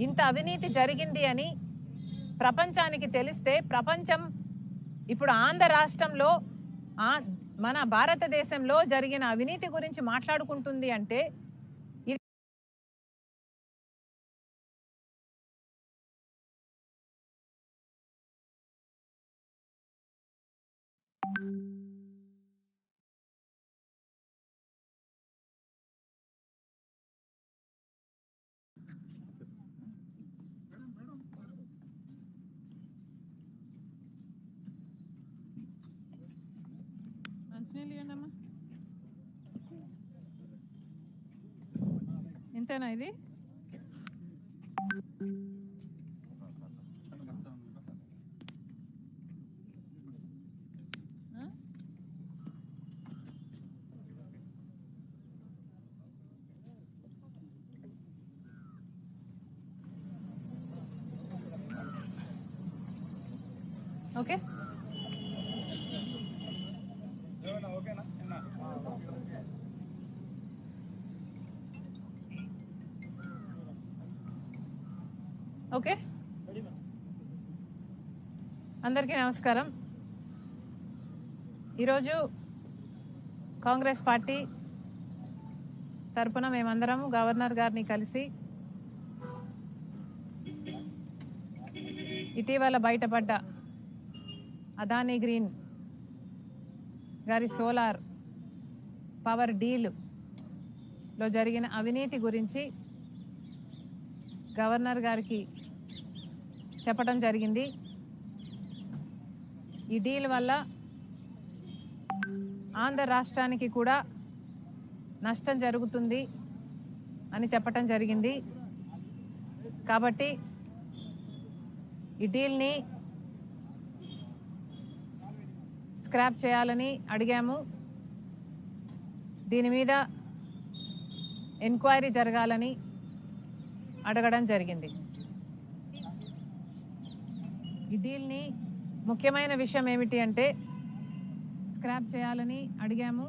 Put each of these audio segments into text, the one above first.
ఇంత అవినీతి జరిగింది అని ప్రపంచానికి తెలిస్తే ప్రపంచం ఇప్పుడు ఆంధ్ర రాష్ట్రంలో ఆ- మన భారతదేశంలో జరిగిన అవినీతి గురించి మాట్లాడుకుంటుంది అంటే ఎంతనా ఇది ఆ? ఓకే ఓకే అందరికీ నమస్కారం. ఈరోజు కాంగ్రెస్ పార్టీ తరపున మేమందరం గవర్నర్ గారిని కలిసి ఇటీవల బయటపడ్డ అదానీ గ్రీన్ గారి సోలార్ పవర్ డీల్లో జరిగిన అవినీతి గురించి గవర్నర్ గారికి చెప్పడం జరిగింది. ఈ డీల్ వల్ల ఆంధ్ర రాష్ట్రానికి కూడా నష్టం జరుగుతుంది అని చెప్పటం జరిగింది. కాబట్టి ఈ డీల్ని స్క్రాప్ చేయాలని అడిగాము. దీని మీద ఎంక్వైరీ జరగాలని అడగడం జరిగింది. ఈ డీల్ని ముఖ్యమైన విషయం ఏమిటి అంటే స్క్రాప్ చేయాలని అడిగాము.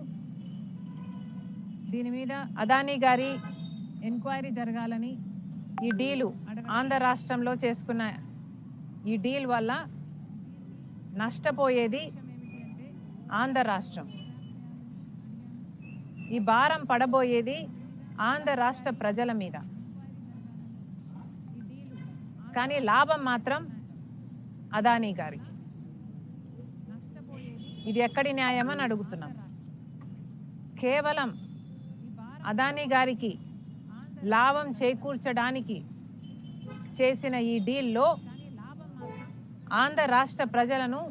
దీని మీద అదానీ గారి ఎంక్వైరీ జరగాలని ఈ డీలు ఆంధ్ర రాష్ట్రంలో చేసుకున్న ఈ డీల్ వల్ల నష్టపోయేది ఆంధ్ర రాష్ట్రం. ఈ భారం పడబోయేది ఆంధ్ర రాష్ట్ర ప్రజల మీద. కానీ లాభం మాత్రం అదానీ గారికి. ఇది ఎక్కడి న్యాయం అని అడుగుతున్నాం. కేవలం అదానీ గారికి లాభం చేకూర్చడానికి చేసిన ఈ డీల్లో ఆంధ్ర రాష్ట్ర ప్రజలను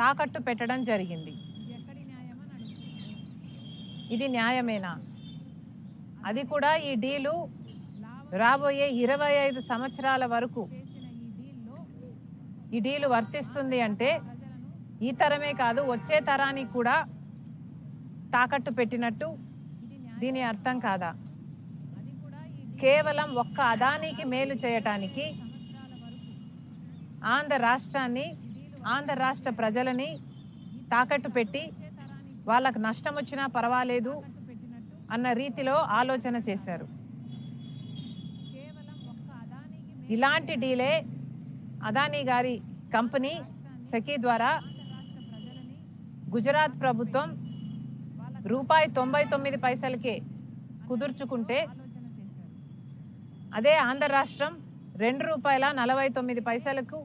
తాకట్టు పెట్టడం జరిగింది. ఇది న్యాయమేనా? అది కూడా ఈ డీలు రాబోయే ఇరవై ఐదు సంవత్సరాల వరకు ఈ డీలు వర్తిస్తుంది అంటే ఈ తరమే కాదు వచ్చే తరానికి కూడా తాకట్టు పెట్టినట్టు దీని అర్థం కాదా? కేవలం ఒక్క అదానికి మేలు చేయటానికి ఆంధ్ర రాష్ట్రాన్ని ఆంధ్ర రాష్ట్ర ప్రజలని తాకట్టు పెట్టి వాళ్ళకు నష్టం వచ్చినా పర్వాలేదు అన్న రీతిలో ఆలోచన చేశారు. ఇలాంటి డీలే అదానీ గారి కంపెనీ సెకీ ద్వారా గుజరాత్ ప్రభుత్వం రూపాయి తొంభై తొమ్మిది పైసలకే కుదుర్చుకుంటే అదే ఆంధ్ర రాష్ట్రం రెండు రూపాయల నలభై తొమ్మిది పైసలకు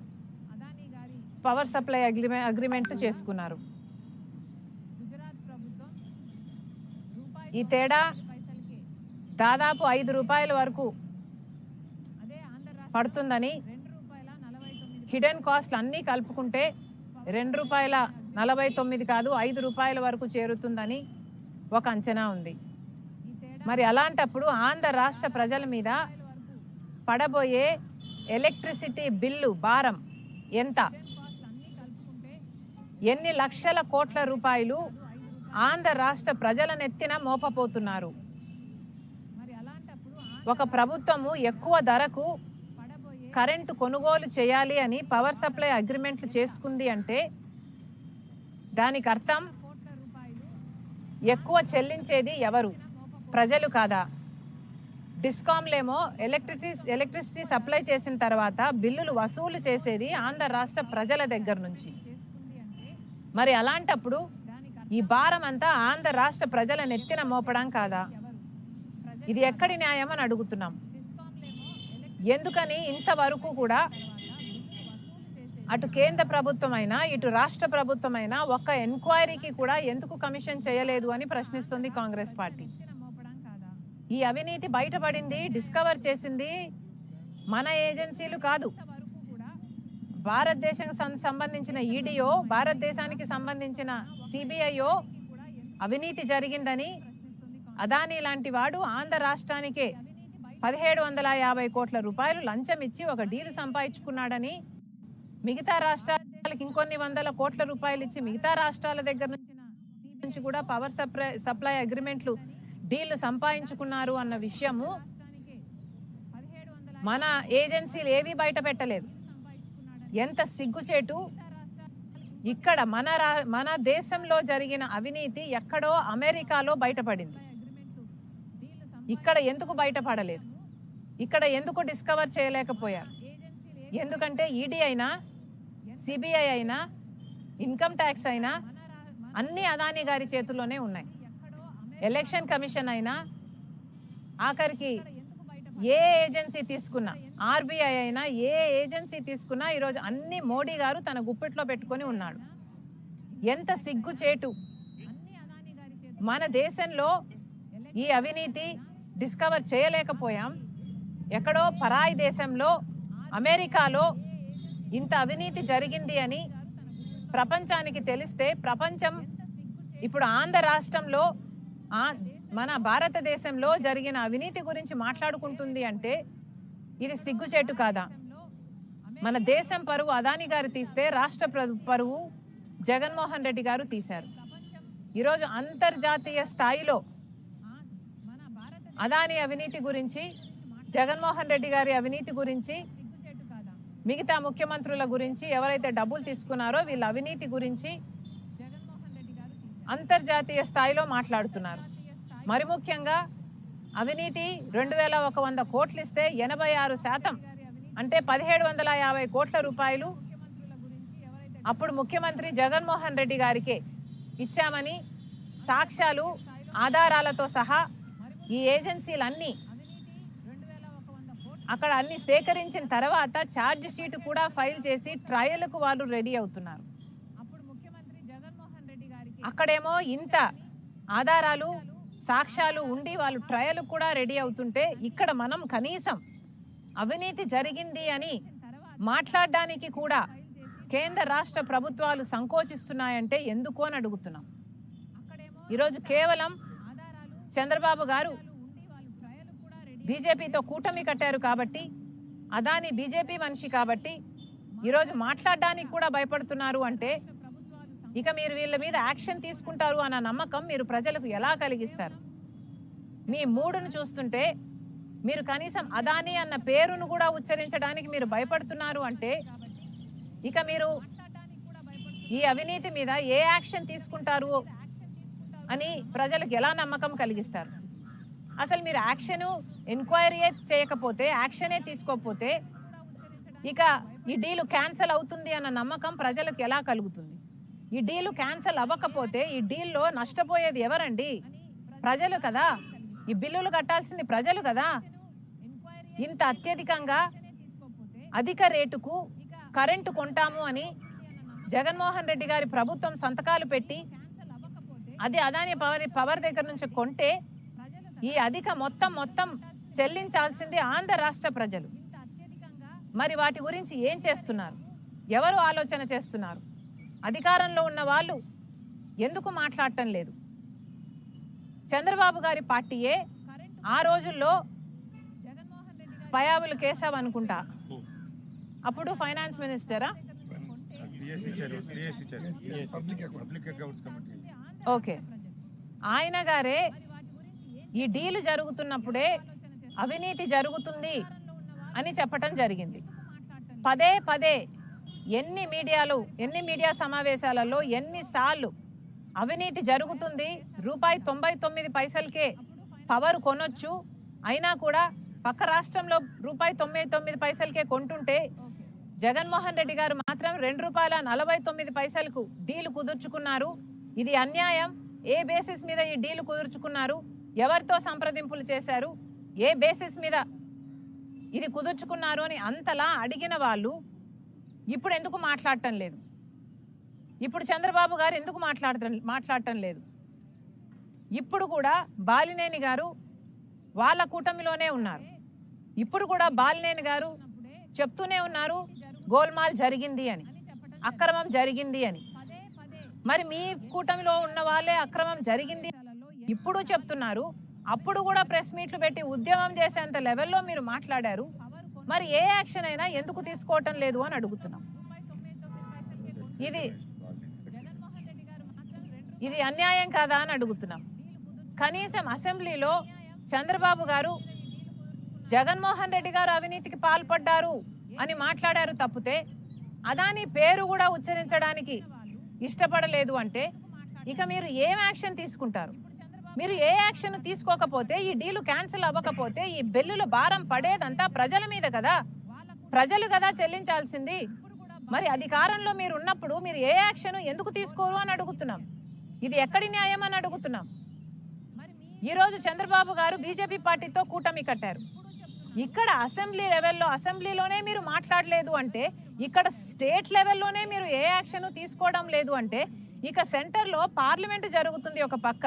పవర్ సప్లై అగ్రిమె అగ్రిమెంట్లు చేసుకున్నారు. ఈ తేడా దాదాపు ఐదు రూపాయల వరకు పడుతుందని హిడెన్ కాస్ట్లు అన్నీ కలుపుకుంటే రెండు రూపాయల నలభై తొమ్మిది కాదు ఐదు రూపాయల వరకు చేరుతుందని ఒక అంచనా ఉంది. మరి అలాంటప్పుడు ఆంధ్ర రాష్ట్ర ప్రజల మీద పడబోయే ఎలక్ట్రిసిటీ బిల్లు భారం ఎంత? ఎన్ని లక్షల కోట్ల రూపాయలు ఆంధ్ర రాష్ట్ర ప్రజల నెత్తిన మోపపోతున్నారు? ఒక ప్రభుత్వము ఎక్కువ ధరకు కరెంటు కొనుగోలు చేయాలి అని పవర్ సప్లై అగ్రిమెంట్లు చేసుకుంది అంటే దానికి అర్థం ఎక్కువ చెల్లించేది ఎవరు? ప్రజలు కాదా? డిస్కామ్లేమో ఎలక్ట్రిసిటీ ఎలక్ట్రిసిటీ సప్లై చేసిన తర్వాత బిల్లులు వసూలు చేసేది ఆంధ్ర రాష్ట్ర ప్రజల దగ్గర నుంచి. మరి అలాంటప్పుడు ఈ భారం అంతా ఆంధ్ర రాష్ట్ర ప్రజల నెత్తిన మోపడం కాదా? ఇది ఎక్కడి న్యాయం అని అడుగుతున్నాం. ఎందుకని ఇంతవరకు కూడా అటు కేంద్ర ప్రభుత్వం ఇటు రాష్ట్ర ప్రభుత్వం ఒక్క ఎంక్వైరీకి కూడా ఎందుకు కమిషన్ చేయలేదు అని ప్రశ్నిస్తుంది కాంగ్రెస్ పార్టీ. ఈ అవినీతి బయటపడింది డిస్కవర్ చేసింది మన ఏజెన్సీలు కాదు. భారతదేశం సం- సంబంధించిన ఈడీఓ భారతదేశానికి సంబంధించిన సిబిఐఓ అవినీతి జరిగిందని అదానీ లాంటి వాడు ఆంధ్ర రాష్ట్రానికే పదిహేడు వందల యాభై కోట్ల రూపాయలు లంచం ఇచ్చి ఒక డీల్ సంపాదించుకున్నాడని మిగతా రాష్ట్రాలకు ఇంకొన్ని వందల కోట్ల రూపాయలు ఇచ్చి మిగతా రాష్ట్రాల దగ్గర నుంచి నుంచి కూడా పవర్ సప్లై సప్లై అగ్రిమెంట్లు డీల్ సంపాదించుకున్నారు అన్న విషయము మన ఏజెన్సీలు ఏవి బయట పెట్టలేదు. ఎంత సిగ్గుచేటు? ఇక్కడ మన మన దేశంలో జరిగిన అవినీతి ఎక్కడో అమెరికాలో బయటపడింది. ఇక్కడ ఎందుకు బయటపడలేదు? ఇక్కడ ఎందుకు డిస్కవర్ చేయలేకపోయారు? ఎందుకంటే ఈడీ అయినా సిబిఐ అయినా ఇన్కమ్ ట్యాక్స్ అయినా అన్ని అదాని గారి చేతుల్లోనే ఉన్నాయి. ఎలక్షన్ కమిషన్ అయినా ఆఖరికి ఏ ఏజెన్సీ తీసుకున్నా ఆర్బీఐ అయినా ఏ ఏజెన్సీ తీసుకున్నా ఈరోజు అన్ని మోడీ గారు తన గుప్పెట్లో పెట్టుకొని ఉన్నాడు. ఎంత సిగ్గుచేటు మన దేశంలో ఈ అవినీతి డిస్కవర్ చేయలేకపోయాం. ఎక్కడో పరాయి దేశంలో అమెరికాలో ఇంత అవినీతి జరిగింది అని ప్రపంచానికి తెలిస్తే ప్రపంచం ఇప్పుడు ఆంధ్ర రాష్ట్రంలో మన భారతదేశంలో జరిగిన అవినీతి గురించి మాట్లాడుకుంటుంది అంటే ఇది సిగ్గుచేటు కాదా? మన దేశం పరువు అదాని గారు తీస్తే రాష్ట్ర పరువు జగన్మోహన్ రెడ్డి గారు తీశారు. ఈరోజు అంతర్జాతీయ స్థాయిలో అదాని అవినీతి గురించి జగన్మోహన్ రెడ్డి గారి అవినీతి గురించి మిగతా ముఖ్యమంత్రుల గురించి ఎవరైతే డబ్బులు తీసుకున్నారో వీళ్ళ అవినీతి గురించి అంతర్జాతీయ స్థాయిలో మాట్లాడుతున్నారు. మరి ముఖ్యంగా అవినీతి రెండు వేల ఒక వంద కోట్లు ఇస్తే ఎనభై ఆరు శాతం అంటే పదిహేడు వందల యాభై కోట్ల రూపాయలు అప్పుడు ముఖ్యమంత్రి జగన్మోహన్ రెడ్డి గారికే ఇచ్చామని సాక్ష్యాలు ఆధారాలతో సహా ఈ ఏజెన్సీలన్నీ అక్కడ అన్ని సేకరించిన తర్వాత ఛార్జ్ షీట్ కూడా ఫైల్ చేసి ట్రయల్కు వాళ్ళు రెడీ అవుతున్నారు. అక్కడేమో ఇంత ఆధారాలు సాక్ష్యాలు ఉండి వాళ్ళు ట్రయల్ కూడా రెడీ అవుతుంటే ఇక్కడ మనం కనీసం అవినీతి జరిగింది అని మాట్లాడడానికి కూడా కేంద్ర రాష్ట్ర ప్రభుత్వాలు సంకోచిస్తున్నాయంటే ఎందుకు అని అడుగుతున్నాం. ఈరోజు కేవలం చంద్రబాబు గారు బీజేపీతో కూటమి కట్టారు కాబట్టి అదాని బీజేపీ మనిషి కాబట్టి ఈరోజు మాట్లాడడానికి కూడా భయపడుతున్నారు అంటే ఇక మీరు వీళ్ళ మీద యాక్షన్ తీసుకుంటారు అన్న నమ్మకం మీరు ప్రజలకు ఎలా కలిగిస్తారు? మీ మూడును చూస్తుంటే మీరు కనీసం అదాని అన్న పేరును కూడా ఉచ్చరించడానికి మీరు భయపడుతున్నారు అంటే ఇక మీరు ఈ అవినీతి మీద ఏ యాక్షన్ తీసుకుంటారు అని ప్రజలకు ఎలా నమ్మకం కలిగిస్తారు? అసలు మీరు యాక్షన్ ఎంక్వైరీయే చేయకపోతే యాక్షనే తీసుకోకపోతే ఇక ఈ డీలు క్యాన్సిల్ అవుతుంది అన్న నమ్మకం ప్రజలకు ఎలా కలుగుతుంది? ఈ డీలు క్యాన్సిల్ అవ్వకపోతే ఈ డీల్లో నష్టపోయేది ఎవరండి? ప్రజలు కదా. ఈ బిల్లులు కట్టాల్సింది ప్రజలు కదా. ఇంత అత్యధికంగా అధిక రేటుకు కరెంటు కొంటాము అని జగన్మోహన్ రెడ్డి గారి ప్రభుత్వం సంతకాలు పెట్టి అది అదాని పవర్ పవర్ దగ్గర నుంచి కొంటే ఈ అధిక మొత్తం మొత్తం చెల్లించాల్సింది ఆంధ్ర రాష్ట్ర ప్రజలు. మరి వాటి గురించి ఏం చేస్తున్నారు? ఎవరు ఆలోచన చేస్తున్నారు? అధికారంలో ఉన్న వాళ్ళు ఎందుకు మాట్లాడటం లేదు? చంద్రబాబు గారి పార్టీయే ఆ రోజుల్లో పయాబులు కేశవ్ అనుకుంటా. అప్పుడు ఫైనాన్స్ మినిస్టరా? ఓకే. ఆయన గారే ఈ డీల్ జరుగుతున్నప్పుడే అవినీతి జరుగుతుంది అని చెప్పటం జరిగింది. పదే పదే ఎన్ని మీడియాలు ఎన్ని మీడియా సమావేశాలలో ఎన్నిసార్లు అవినీతి జరుగుతుంది రూపాయి తొంభై తొమ్మిది పైసలకే పవర్ కొనొచ్చు అయినా కూడా పక్క రాష్ట్రంలో రూపాయి తొంభై తొమ్మిది పైసలకే కొంటుంటే జగన్మోహన్ రెడ్డి గారు మాత్రం రెండు రూపాయల నలభై తొమ్మిది పైసలకు డీలు కుదుర్చుకున్నారు. ఇది అన్యాయం. ఏ బేసిస్ మీద ఈ డీలు కుదుర్చుకున్నారు? ఎవరితో సంప్రదింపులు చేశారు? ఏ బేసిస్ మీద ఇది కుదుర్చుకున్నారు అని అంతలా అడిగిన వాళ్ళు ఇప్పుడు ఎందుకు మాట్లాడటం లేదు? ఇప్పుడు చంద్రబాబు గారు ఎందుకు మాట్లాడటం మాట్లాడటం లేదు? ఇప్పుడు కూడా బాలినేని గారు వాళ్ళ కూటమిలోనే ఉన్నారు. ఇప్పుడు కూడా బాలినేని గారు చెప్తూనే ఉన్నారు గోల్మాల్ జరిగింది అని అక్రమం జరిగింది అని. మరి మీ కూటమిలో ఉన్న వాళ్ళే అక్రమం జరిగింది ఇప్పుడు చెప్తున్నారు. అప్పుడు కూడా ప్రెస్ మీట్లు పెట్టి ఉద్యమం చేసేంత లెవెల్లో మీరు మాట్లాడారు. మరి ఏ యాక్షన్ అయినా ఎందుకు తీసుకోవటం లేదు అని అడుగుతున్నాం. ఇది ఇది అన్యాయం కాదా అని అడుగుతున్నాం. కనీసం అసెంబ్లీలో చంద్రబాబు గారు జగన్మోహన్ రెడ్డి గారు అవినీతికి పాల్పడ్డారు అని మాట్లాడారు తప్పితే అదాని పేరు కూడా ఉచ్చరించడానికి ఇష్టపడలేదు అంటే ఇక మీరు ఏం యాక్షన్ తీసుకుంటారు? మీరు ఏ యాక్షన్ తీసుకోకపోతే ఈ డీలు క్యాన్సిల్ అవ్వకపోతే ఈ బిల్లుల భారం పడేదంతా ప్రజల మీద కదా? ప్రజలు కదా చెల్లించాల్సింది? మరి అధికారంలో మీరు ఉన్నప్పుడు మీరు ఏ యాక్షన్ ఎందుకు తీసుకోరు అని అడుగుతున్నాం. ఇది ఎక్కడి న్యాయం అని అడుగుతున్నాం. ఈరోజు చంద్రబాబు గారు బీజేపీ పార్టీతో కూటమి కట్టారు. ఇక్కడ అసెంబ్లీ లెవెల్లో అసెంబ్లీలోనే మీరు మాట్లాడలేదు అంటే ఇక్కడ స్టేట్ లెవెల్లోనే మీరు ఏ యాక్షన్ తీసుకోవడం లేదు అంటే ఇక సెంటర్లో పార్లమెంట్ జరుగుతుంది ఒక పక్క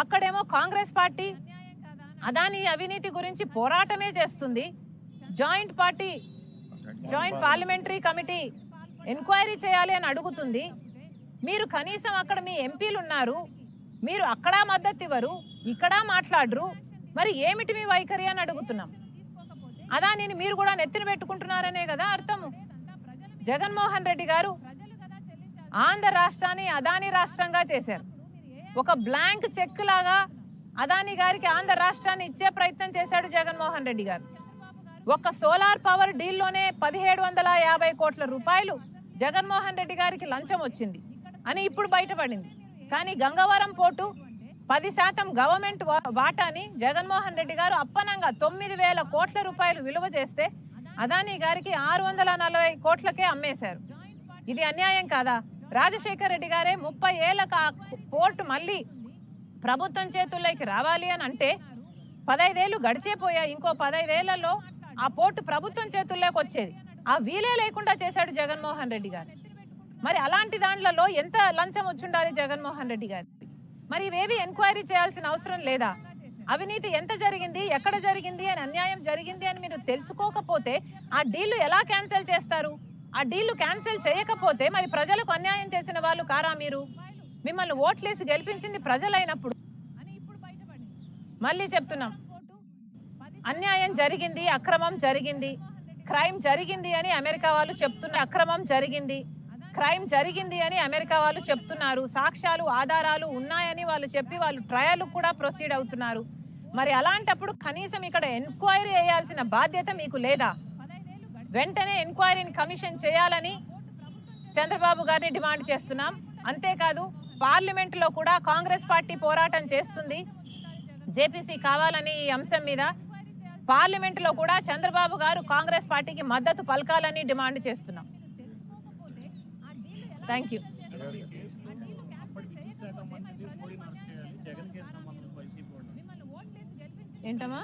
అక్కడేమో కాంగ్రెస్ పార్టీ అదాని అవినీతి గురించి పోరాటమే చేస్తుంది. Joint party joint parliamentary committee enquiry చేయాలి అని అడుగుతుంది. మీరు కనీసం అక్కడ మీ ఎంపీలు ఉన్నారు. మీరు అక్కడ మద్దతు ఇవ్వరు ఇక్కడ మాట్లాడరు. మరి ఏమిటి మీ వైఖరి అని అడుగుతున్నాం. అదానిని మీరు కూడా నెత్తిన పెట్టుకుంటున్నారనే కదా అర్థము. జగన్మోహన్ రెడ్డి గారు ఆంధ్ర రాష్ట్రాన్ని అదాని రాష్ట్రంగా చేశారు. ఒక బ్లాంక్ చెక్ లాగా అదాని గారికి ఆంధ్ర రాష్ట్రాన్ని ఇచ్చే ప్రయత్నం చేశాడు జగన్మోహన్ రెడ్డి గారు. ఒక సోలార్ పవర్ డీల్లోనే పదిహేడు వందల యాభై కోట్ల రూపాయలు జగన్మోహన్ రెడ్డి గారికి లంచం వచ్చింది అని ఇప్పుడు బయటపడింది. కానీ గంగవరం పోర్టు పది శాతం గవర్నమెంట్ వా- వాటాని జగన్మోహన్ రెడ్డి గారు అప్పనంగా తొమ్మిది వేల కోట్ల రూపాయలు విలువ చేస్తే అదానీ గారికి ఆరు వందల నలభై కోట్లకే అమ్మేశారు. ఇది అన్యాయం కాదా? రాజశేఖర రెడ్డి గారే ముప్పై ఏళ్ళకు ఆ పోర్టు మళ్ళీ ప్రభుత్వం చేతుల్లోకి రావాలి అని అంటే పదైదేళ్ళు గడిచేపోయాయి ఇంకో పదైదేళ్ళలో ఆ పోర్టు ప్రభుత్వం చేతుల్లోకి వచ్చేది. ఆ వీలే లేకుండా చేశాడు జగన్మోహన్ రెడ్డి గారు. మరి అలాంటి దాంట్లలో ఎంత లంచం వచ్చుండాలి జగన్మోహన్ రెడ్డి గారికి మరి ఇవేవి ఎంక్వైరీ చేయాల్సిన అవసరం లేదా? అవినీతి ఎంత జరిగింది? ఎక్కడ జరిగింది? అని అన్యాయం జరిగింది అని మీరు తెలుసుకోకపోతే ఆ డీళ్ళు ఎలా క్యాన్సిల్ చేస్తారు? ఆ డీళ్ళు క్యాన్సిల్ చేయకపోతే మరి ప్రజలకు అన్యాయం చేసిన వాళ్ళు కారా మీరు? మిమ్మల్ని ఓట్లేసి గెలిపించింది ప్రజలైనప్పుడు. మళ్ళీ చెప్తున్నాం. అన్యాయం జరిగింది అక్రమం జరిగింది క్రైమ్ జరిగింది అని అమెరికా వాళ్ళు చెప్తున్న అక్రమం జరిగింది క్రైమ్ జరిగింది అని అమెరికా వాళ్ళు చెప్తున్నారు. సాక్ష్యాలు ఆధారాలు ఉన్నాయని వాళ్ళు చెప్పి వాళ్ళు ట్రయల్ కూడా ప్రొసీడ్ అవుతున్నారు. మరి అలాంటప్పుడు కనీసం ఇక్కడ ఎంక్వైరీ చేయాల్సిన బాధ్యత మీకు లేదా? వెంటనే ఎంక్వైరీని కమిషన్ చేయాలని చంద్రబాబు గారిని డిమాండ్ చేస్తున్నాం. అంతేకాదు పార్లమెంట్లో కూడా కాంగ్రెస్ పార్టీ పోరాటం చేస్తుంది. జేపీసీ కావాలని ఈ అంశం మీద పార్లమెంట్లో కూడా చంద్రబాబు గారు కాంగ్రెస్ పార్టీకి మద్దతు పలకాలని డిమాండ్ చేస్తున్నాం. థ్యాంక్ యూ ఏంటమ్మా?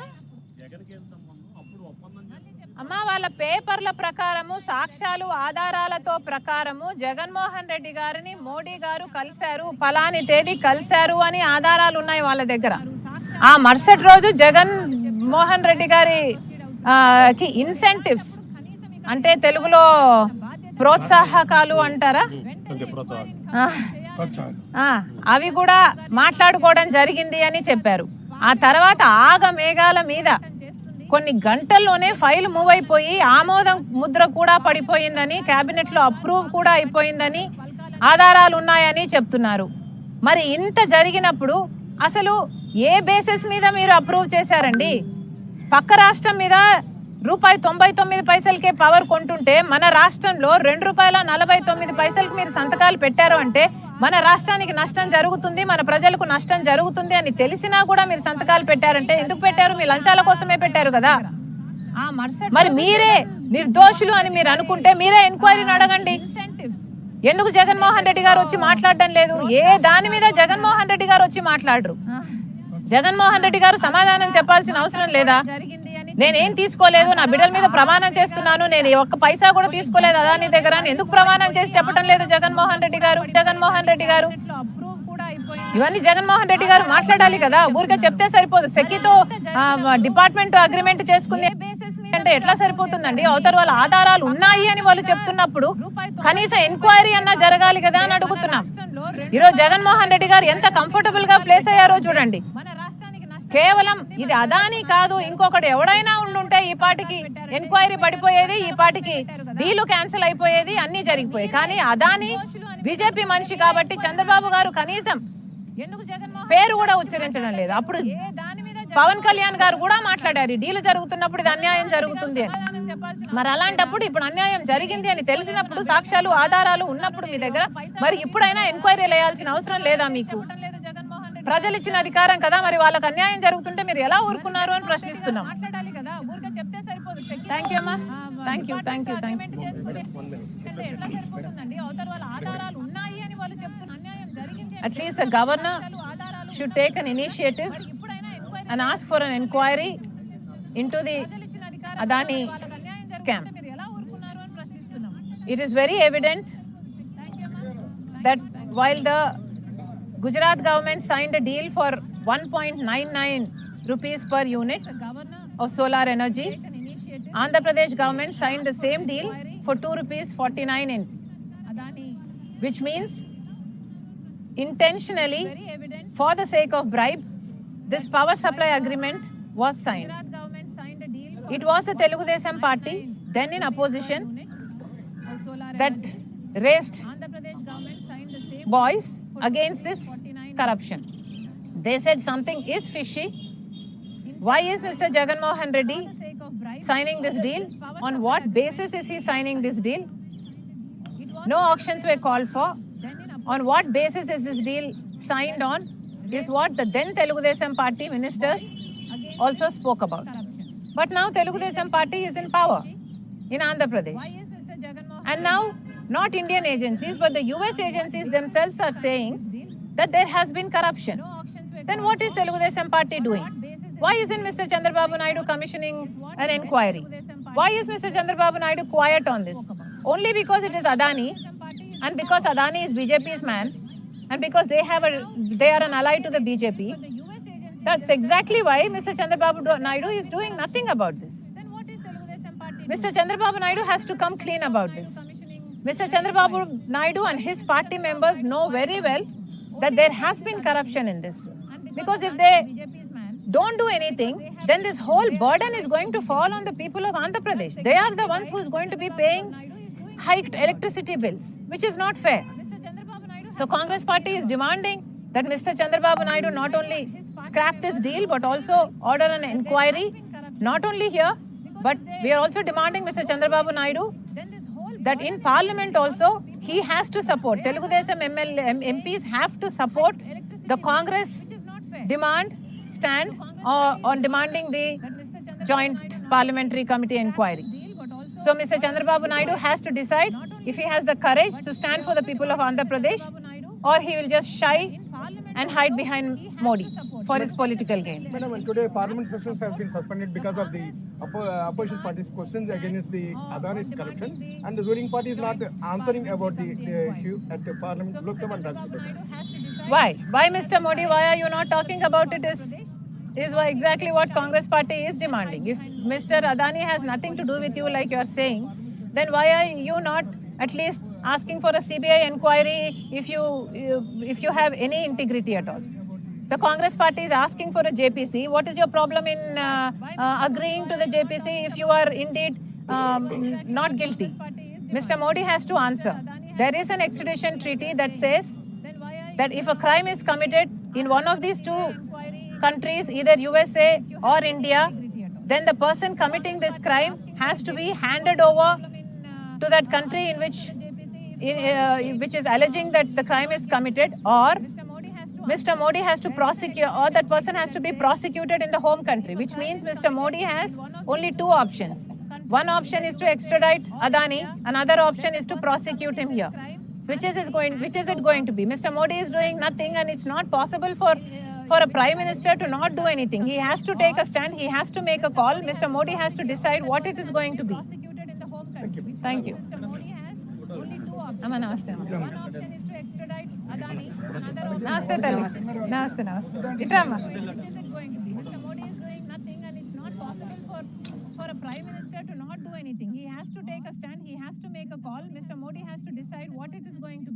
అమ్మా వాళ్ళ పేపర్ల ప్రకారము సాక్ష్యాలు ఆధారాలతో ప్రకారము జగన్మోహన్ రెడ్డి గారిని మోడీ గారు కలిశారు ఫలాని తేదీ కలిశారు అని ఆధారాలు ఉన్నాయి వాళ్ళ దగ్గర. ఆ మరుసటి రోజు జగన్ మోహన్ రెడ్డి గారి ఆ, కి ఇన్సెంటివ్స్ అంటే తెలుగులో ప్రోత్సాహకాలు అంటారా? అవి కూడా మాట్లాడుకోవడం జరిగింది అని చెప్పారు. ఆ తర్వాత ఆగ మేఘాల మీద కొన్ని గంటల్లోనే ఫైల్ మూవ్ అయిపోయి ఆమోదం ముద్ర కూడా పడిపోయిందని క్యాబినెట్లో అప్రూవ్ కూడా అయిపోయిందని ఆధారాలు ఉన్నాయని చెప్తున్నారు. మరి ఇంత జరిగినప్పుడు అసలు ఏ బేసిస్ మీద మీరు అప్రూవ్ చేశారండి? పక్క రాష్ట్రం మీద రూపాయి తొంభై తొమ్మిది పైసలకే పవర్ కొంటుంటే మన రాష్ట్రంలో రెండు రూపాయల నలభై తొమ్మిది పైసలకి మీరు సంతకాలు పెట్టారు అంటే మన రాష్ట్రానికి నష్టం జరుగుతుంది మన ప్రజలకు నష్టం జరుగుతుంది అని తెలిసినా కూడా మీరు సంతకాలు పెట్టారంటే ఎందుకు పెట్టారు? మీ లంచాల కోసమే పెట్టారు కదా. మరి మీరే నిర్దోషులు అని మీరు అనుకుంటే మీరే ఎంక్వైరీని అడగండి. ఎందుకు జగన్మోహన్ రెడ్డి గారు వచ్చి మాట్లాడడం లేదు? ఏ దాని మీద జగన్మోహన్ రెడ్డి గారు వచ్చి మాట్లాడరు? జగన్మోహన్ రెడ్డి గారు సమాధానం చెప్పాల్సిన అవసరం లేదా? నేనేం తీసుకోలేదు నా బిడ్డల మీద ప్రమాణం చేస్తున్నాను నేను ఒక్క పైసా కూడా తీసుకోలేదు అదాని దగ్గర ఎందుకు ప్రమాణం చేసి చెప్పడం లేదు జగన్మోహన్ రెడ్డి గారు? జగన్మోహన్ రెడ్డి గారు? ఇవన్నీ జగన్మోహన్ రెడ్డి గారు మాట్లాడాలి కదా ఊరికే చెప్తే సరిపోదు. సెక్కితో డిపార్ట్మెంట్ అగ్రిమెంట్ చేసుకునే అంటే ఎట్లా సరిపోతుందండి? అవతల వాళ్ళ ఆధారాలు ఉన్నాయి అని వాళ్ళు చెప్తున్నప్పుడు కనీసం ఎంక్వైరీ అన్నా జరగాలి కదా అని అడుగుతున్నాం. ఈరోజు జగన్మోహన్ రెడ్డి గారు ఎంత కంఫర్టబుల్గా ప్లేస్ అయ్యారో చూడండి. కేవలం ఇది అదాని కాదు ఇంకొకటి ఎవడైనా ఉండుంటే ఈ పాటికి ఎంక్వైరీ పడిపోయేది ఈ పాటికి డీలు క్యాన్సిల్ అయిపోయేది అన్ని జరిగిపోయాయి. కానీ అదాని బీజేపీ మనిషి కాబట్టి చంద్రబాబు గారు కనీసం పేరు కూడా ఉచ్చరించడం లేదు. అప్పుడు పవన్ కళ్యాణ్ గారు కూడా మాట్లాడారు డీలు జరుగుతున్నప్పుడు ఇది అన్యాయం జరుగుతుంది అని. మరి అలాంటప్పుడు ఇప్పుడు అన్యాయం జరిగింది అని తెలిసినప్పుడు సాక్ష్యాలు ఆధారాలు ఉన్నప్పుడు మీ దగ్గర. మరి ఇప్పుడైనా ఎంక్వైరీ వేయాల్సిన అవసరం లేదా మీకు? ప్రజలు ఇచ్చిన అధికారం కదా మరి వాళ్ళకి అన్యాయం జరుగుతుంటే మీరు ఎలా ఊరుకున్నారు అని ప్రశ్నిస్తున్నాం. థ్యాంక్ యూ అమ్మా. Thank you thank you thank at least the governor should take an initiative and ask for an inquiry into the Adani scam. It is very evident that while the Gujarat government signed a deal for 1.99 rupees per unit of solar energy, Andhra Pradesh government signed the same deal for 2 rupees 49 in, which means intentionally for the sake of bribe this power supply agreement was signed. It was the Telugu Desam party, then in opposition, that raised voice against this corruption. They said something is fishy. Why is Mr. Jagan Mohan Reddy signing this deal? On what basis is he signing this deal? No auctions were called for. On what basis is this deal signed on? Is what the then Telugu Desam party ministers also spoke about. But now Telugu Desam party is in power in Andhra Pradesh. And now, not Indian agencies, but the US agencies themselves are saying that there has been corruption. Then what is Telugu Desam party doing? Why isn't Mr. Chandrababu Naidu commissioning an inquiry? Why is Mr. Chandrababu Naidu quiet on this? Only because it is Adani and because Adani is BJP's man and because they have a they are an ally to the BJP. That's exactly why Mr. Chandrababu Naidu is doing nothing about this. Mr. Chandrababu Naidu has to come clean about this. Mr. Chandrababu Naidu and his party members know very well that there has been corruption in this. Because if they don't do anything, then this whole burden is going to fall on the people of Andhra Pradesh. They are the ones who is going to be paying hiked electricity bills, which is not fair. So Congress party is demanding that Mr. Chandrababu Naidu not only scrap this deal but also order an inquiry, not only here, but we are also demanding Mr. Chandrababu Naidu that in Parliament also he has to support Telugu Desam ML, MPs have to support the Congress demand stand on demanding the joint parliamentary committee inquiry. So Mr. Chandrababu Naidu has to decide if he has the courage to stand for the people of Andhra Pradesh or he will just shy and hide behind Modi for his political gain. Madam, and today Parliament sessions has been suspended because of the uh, opposition party's questions against the Adani's corruption, and the ruling party is not answering about the, the issue at the Parliament, Lok Sabha and Why? Why, Mr. Modi? Why are you not talking about it? Is is why exactly what Congress party is demanding. If Mr. Adani has nothing to do with you, like you are saying, then why are you not at least asking for a CBI inquiry if you if you have any integrity at all? The Congress party is asking for a JPC. What is your problem in uh, uh, agreeing to the JPC if you are indeed um, not guilty? Mr. Modi has to answer. There is an extradition treaty that says that if a crime is committed in one of these two countries, either USA or India, then the person committing this crime has to be handed over to that country in which uh, which is alleging that the crime is committed, or Mr. Modi has to prosecute, or that person has to be prosecuted in the home country, which means Mr. Modi has only two options. One option is to extradite Adani, another option is to prosecute him here. Which is, is going, which is it going to be? Mr. Modi is doing nothing, and it's not possible for for a prime minister to not do anything. He has to take a stand. He has to make a call. Mr. Modi has to decide what it is going to be. Thank you. Thank you. నమస్తే అమ్మ. నమస్తే తల్లి నమస్తే నమస్తే ఇట్రా అమ్మా For a prime minister to not do anything, he has to take a stand. He has to make a call. Mr. Modi has to decide. be.